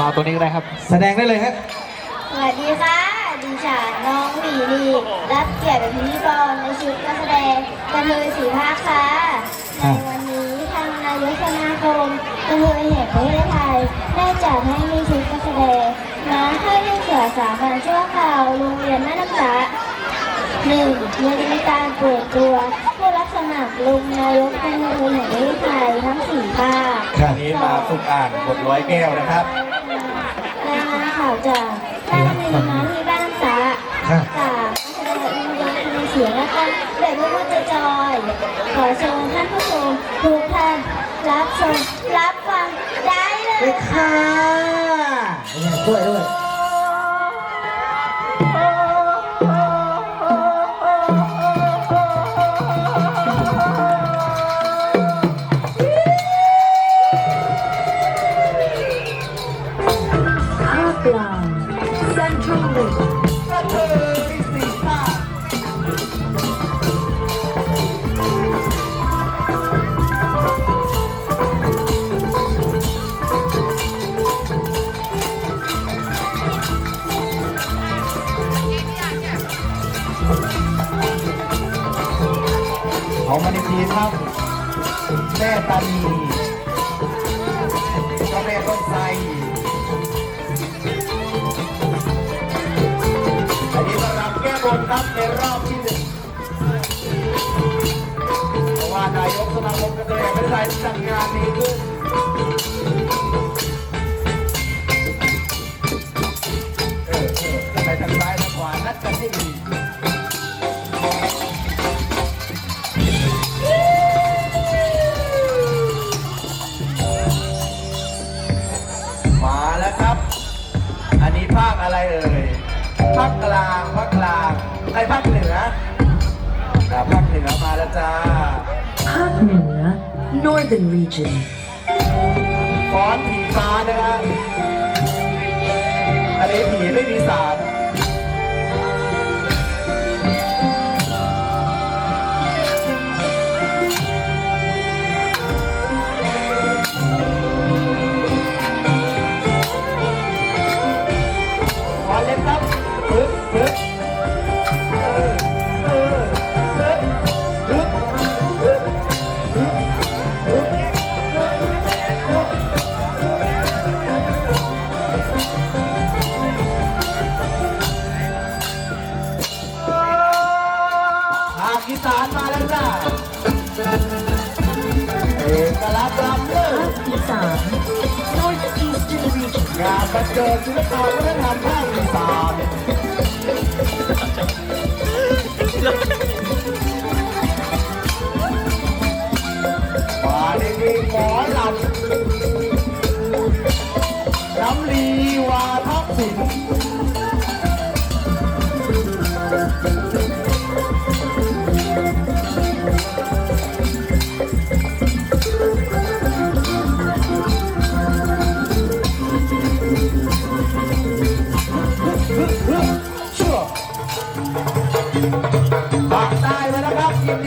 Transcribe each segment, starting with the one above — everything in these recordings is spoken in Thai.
มาตัวนี้ก็ได้ครับ แสดงได้เลยฮะสวัสดีค่ะ ดิฉันน้องหลีลีรับเกียรติเป็นพิธีกรในชุดการแสดงกระเทยสีภาคค่ะ ในวันนี้ทางนายกสมาคมกระเทยแห่งประเทศไทยได้จัดให้มีชุดการแสดงมาให้นักศึกษาสามัญชั่วคราวโรงเรียนแม่น้ำสาหนึ่งยังมีการเปิดตัวผู้รับสมัครลงนายกกระเทยแห่งประเทศไทยทั้งสี่ภาคครับวันนี้มาฝึกอ่านบทร้อยแก้วนะครับรายงานข่าวจากท่านมีมาที่บ้านตาครับจากนักแสดงอินเดียในเสียงและกันเด็กผู้จะจอย ขอเชิญท่านผู้ชมทุกท่านรับชมรับฟังได้เลเลยยค่ะเนี่ยช่วยด้วย จัดงานนี้ขึ้นเออเออจะไปทางซ้ายทางขวานัดกันให้ดีมาแล้วครับ อันนี้ภาคอะไรเอ่ยภาคกลางภาคกลางไอ้ภาคเหนือภาคเหนือมาแล้วจ้า Northern Region ฟ้อนผีฟ้านะครับอันนี้ผีไม่มีสาร ล้วจ้าเอกลักษณ์ลำเลิศอีสาน Northeastern Region งานบันเกิดศิลปะวัฒนธรรมภาคอีสานมาในมีหมอลำลำลีวาทับสิน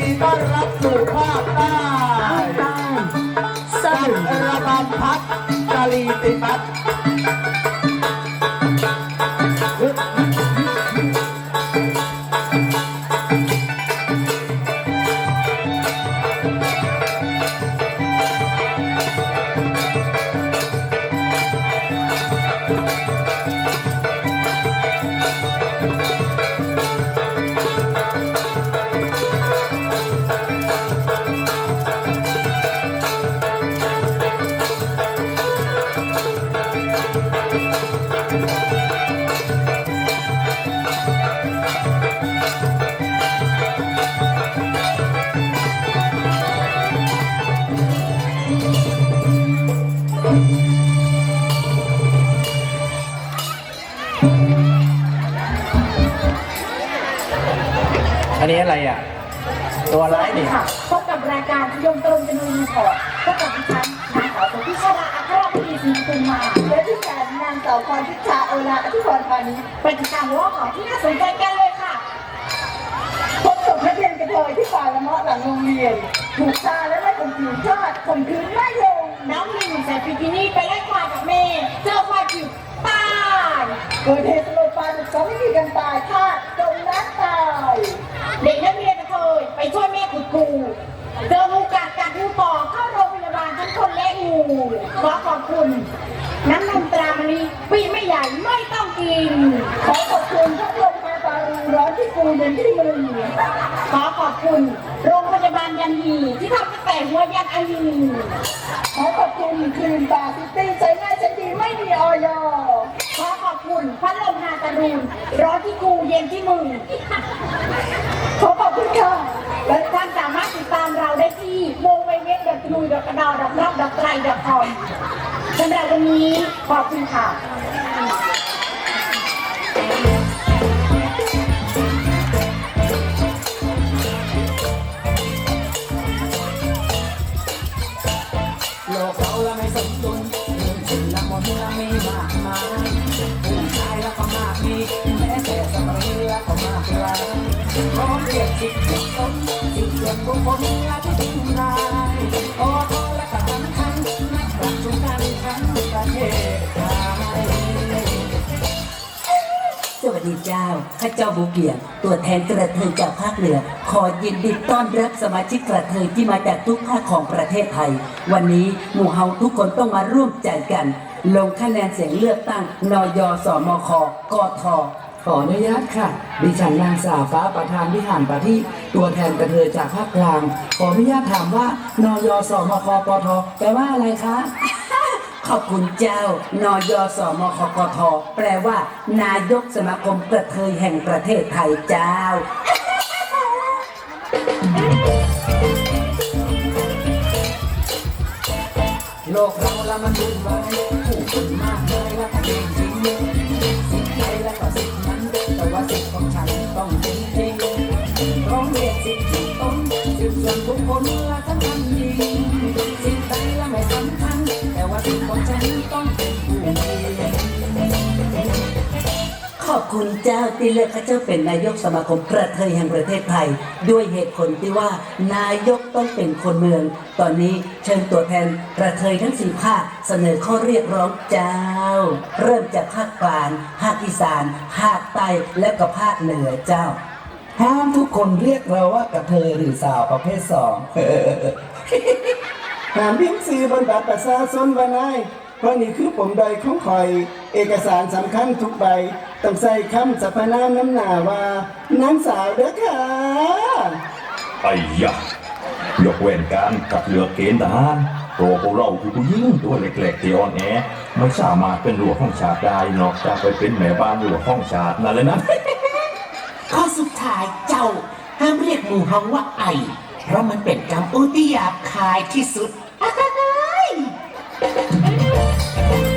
ดีต้อนรับสู่ภาคใต้ภาคใต้กับ Southern ระบำพัดกาลีติมัด อันนี้อะไรอะ ตัวร้ายนี่ค่ะพบกับรายการยมตรงจนุรีพอร์ตพบกับดิฉันนางสาวสุพิชดาอัครพิธีศรีกุลมาและที่ฉันนางสาวพรทิชาโอลาอธิพรพานิชไปติดตามหัวข้อที่น่าสนใจกันเลยค่ะพบกับนักเรียนกระเทยที่ป่าละเมาะหลังโรงเรียนถูกชาและไล่ข่มขืนทอดข่มขืนไม่ลงน้ำหนึ่งใส่บิกินี่ไปไล่ควายกับเมย์เจอควายผิวกิดเหตุสลดปานสองวิธีกันตายค่ะจมน้ำตาย เด็กนักเรียนเคยไป กูเจองูกัดกัดงูปอกเข้าโรงพยาบาลทั้งคนและงูขอขอบคุณ น้ำนมตรามณีปีไม่ใหญ่ไม่ต้องกิน ขอขอบคุณพัดลมมาตารูร้อนที่กูเย็นที่มือขอขอบคุณ โรงพยาบาลยันฮีที่ทำตั้งแต่หัวยันไอฮีขอขอบคุณครีมตาซิตี้ใช้ง่ายใช้ดีไม่มีออยขอขอบคุณพัดลมนาตารูร้อนที่กูเย็นที่มือ ขอขอบคุณค่ะและท่านสามารถติดตามเราได้ที่วงเวเว็บดอทนุยดอกกระดอดอกรอบดอกไตรดอกคอมสำหรับวันนี้ขอบคุณค่ะโลกเราละไม่สมดุลเรื่องชุนละมุนละไมีมากมายผู้ชายละก็มากมีแม้แต่สตรีละก็มากหลาย พร้อมเรียกสิทธิ์ตนสิทธิ์ส่วนบุคคลละที่ทิ้งรายโอ้โหละก็สำคัญนักรับชุมกันทั้งประเทศไทยสวัสดีเจ้า ข้าเจ้าบูเกียรติตัวแทนกระเทยจากภาคเหนือ ขอยินดีต้อนรับสมาชิกกระเทยที่มาจากทุกภาคของประเทศไทย วันนี้หมู่เฮาทุกคนต้องมาร่วมใจกัน ลงคะแนนเสียงเลือกตั้งนยสมคกท ขออนุญาตค่ะ ดิฉันนางสาวฟ้าประธานวิหารประทีปตัวแทนกระเทยจากภาคกลาง ขออนุญาตถามว่านยสมคปทแปลว่าอะไรคะ ขอบคุณเจ้านยสมคกทแปลว่า นายกสมาคมกระเทยแห่งประเทศไทยเจ้า โลกเราละมันวุ่นวายผู้คนมากเลยละก็เองจริงสิ่งใดและก็สิ่งนั้นแต่ว่าสิ่งของฉันต้องจริงจริงร้องเรียกสิ่งที่ตนสืบส่วนบุคคนละทั้งนั้นจริงสิ่งใดละไม่สำ ขอบคุณเจ้าที่เลือกข้าเจ้าเป็นนายกสมาคมกระเทยแห่งประเทศไทย ด้วยเหตุผลที่ว่านายกต้องเป็นคนเมือง ตอนนี้เชิญตัวแทนกระเทยทั้งสี่ภาคเสนอข้อเรียกร้องเจ้า เริ่มจากภาคกลางภาคอีสานภาคใต้และก็ภาคเหนือเจ้าห้ามทุกคนเรียกเราว่ากระเทยหรือสาวประเภทสองหามพิมพ์สื่อบนบัตรประชาชนว่านายเพราะนี่คือผมใดของคอย เอกสารสำคัญทุกใบ ต้องใส่คำสรรพนามน้ำหนาว่า นางสาวเด้อค่ะไอ้ยะยกเว้นการกับเลือกเกณฑ์ทหารตัวพวกเราคือผู้หญิงตัวเล็กๆที่อ่อนแอไม่สามารถเป็นหลวงของชาติได้นอกจากไปเป็นแม่บ้านหลวงของชาตินั่นเลยนะ ข้อสุดท้ายเจ้าห้ามเรียกหมู่เฮาว่าไอ เพราะมันเป็นคำอุที่หยาบคายที่สุดโ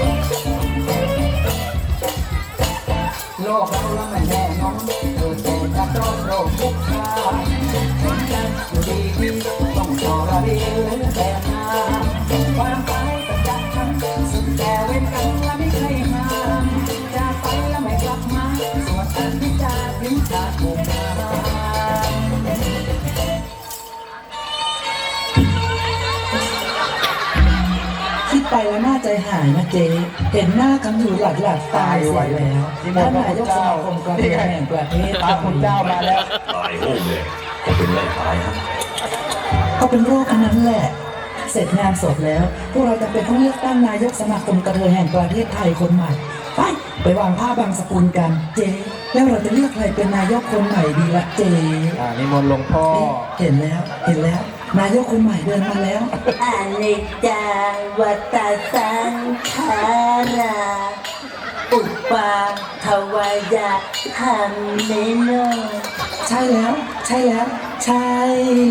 ลกเราละไม่แน่นอนเกิดแต่จะโดนโรคทุกข์คาผลกันอยู่ดีที่ต้องทรดีหรือแบบนาความตายประจักษ์ทันสุดแต่เว้นกันและไม่เคยห้ามจากไปและไม่กลับมาสวดอันพิจาถึงชาติโบราณคิดไปแล้วน่าใจหายนะเจ๊เห็นหน้าคำถูหลัดหลัดตายเสียแล้วท่านนายกสมาคมกระเทยแห่งประเทศพระคุณเจ้ามาแล้ว ตายโอ้เลยก็เป็นไรตายฮะก็เป็นโรคอันนั้นแหละ เสร็จงานศพแล้ว พวกเราจะเป็นต้องเลือกตั้งนายกสมาคมกระเทยแห่งประเทศไทยคนใหม่ ไป ไปวางผ้าบางสกุลกัน เจ๊แล้วเราจะเลือกใครเป็นนายกคนใหม่ดีละเจ๊อ่านิมนต์หลวงพ่อเอ๊ะเห็นแล้ว เห็นแล้ว นายกคนใหม่เดินมาแล้วอนิจจาวัตสังขาราอุปาทวายะคัมเมโนใช่แล้ว ใช่แล้ว ใช่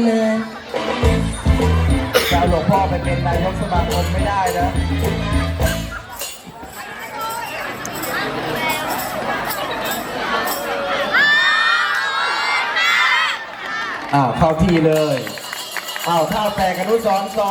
เลยจะเอาหลวงพ่อไปเป็นนายกสมาคมไม่ได้นะอ้าวเข้าที่เลย อ้าวท่าแตกอนุสรณ์สอง